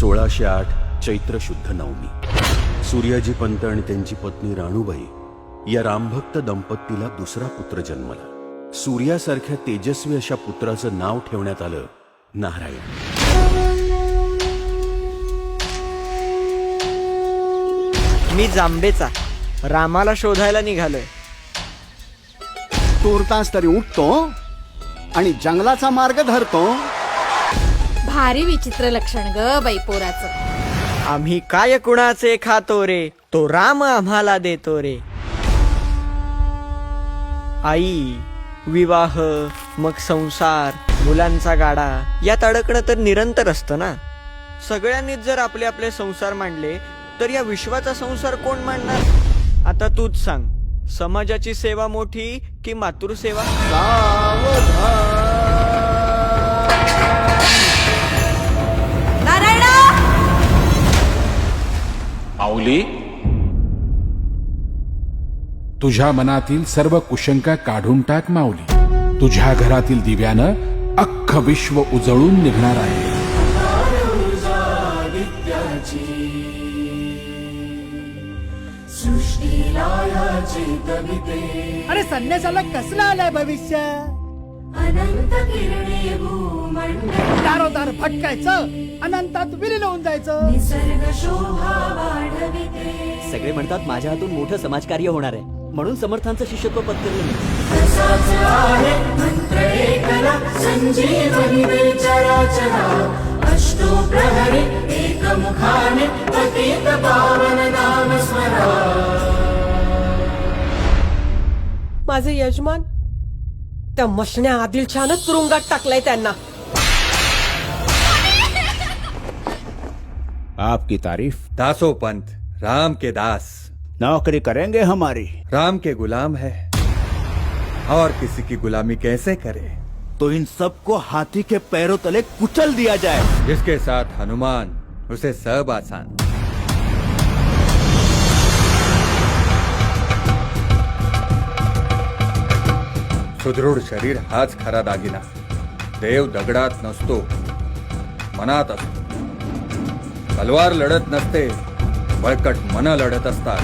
सोळाशे आठ चैत्र शुद्ध नवमी. सूर्याजी पंत आणि त्यांची पत्नी राणूबाई या रामभक्त दंपतीला दुसरा पुत्र जन्मला. सूर्यासारख्या तेजस्वी अशा पुत्राचं नाव ठेवण्यात आलं नारायण. मी जांबेचा रामाला शोधायला निघालोय. तूर्तास तरी उठतो आणि जंगलाचा मार्ग धरतो. भारी विचित्र लक्षण ग बैपोराचं आम्ही काय कुणाचे खातो रे? तो राम आम्हाला देतो रे. आई विवाह मग संसार मुलांचा गाडा यात अडकणं तर निरंतर असतं ना? सगळ्यांनीच जर आपले आपले संसार मांडले तर या विश्वाचा संसार कोण मांडणार? आता तूच सांग समाजाची सेवा मोठी की मातृसेवा? माऊली तुझ्या मनातील सर्व कुशंका काढून टाक माऊली. तुझ्या घरातील दिव्यानं अख्ख विश्व उजळून निघणार आहे. अरे संन्यासाला कसलं आलंय भविष्य? अनंत किरणे भूमंडल दारोदार भटकायचं अनंतात विलीन होऊन जायचं. निसर्ग शोभा वाढविते. सगळे म्हणतात माझ्या हातून मोठं समाजकार्य होणार आहे. म्हणून समर्थांचं शिष्यत्व पत्करलं मी तसाच आहे मंत्र एकला संजीवनी चराचरा. अष्टो प्रहरी एकमुखाने पतित पावन नाम स्मरा माझे यजमान त्या मसण्या आदिलशानच तुरुंगात टाकलाय त्यांना. आपकी तारीफ़. दासो पंथ राम के दास. नौकरी करेंगे हमारी. राम के गुलाम है। और किसी की गुलामी कैसे करे? तो इन सबको हाथी के पैरों तले कुचल दिया जाए। जिसके साथ हनुमान उसे सब आसान। सुदृढ शरीर हाच खरा दागिना. देव दगडात नसतो मनात असतो. तलवार लढत नसते बळकट मन लढत असतात.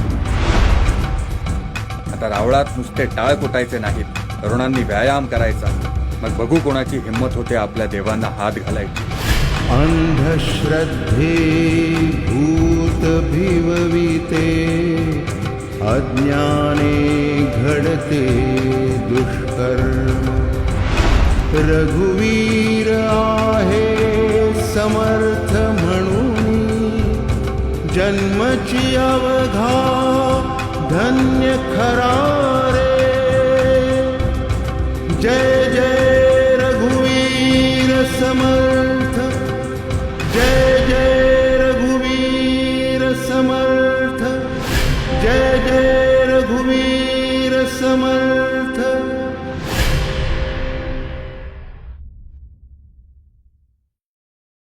आता रावळात नुसते टाळ कुटायचे नाहीत तरुणांनी व्यायाम करायचा. मग बघू कोणाची हिंमत होते आपल्या देवांना हात घालायची. अंधश्रद्धे भूत भिवविते अज्ञाने घडते दुष्कर्म. रघुवीर आहे समर्थ म्हणून. जन्मची अवघा धन्य खरा रे. जय जय रघुवीर समर्थ.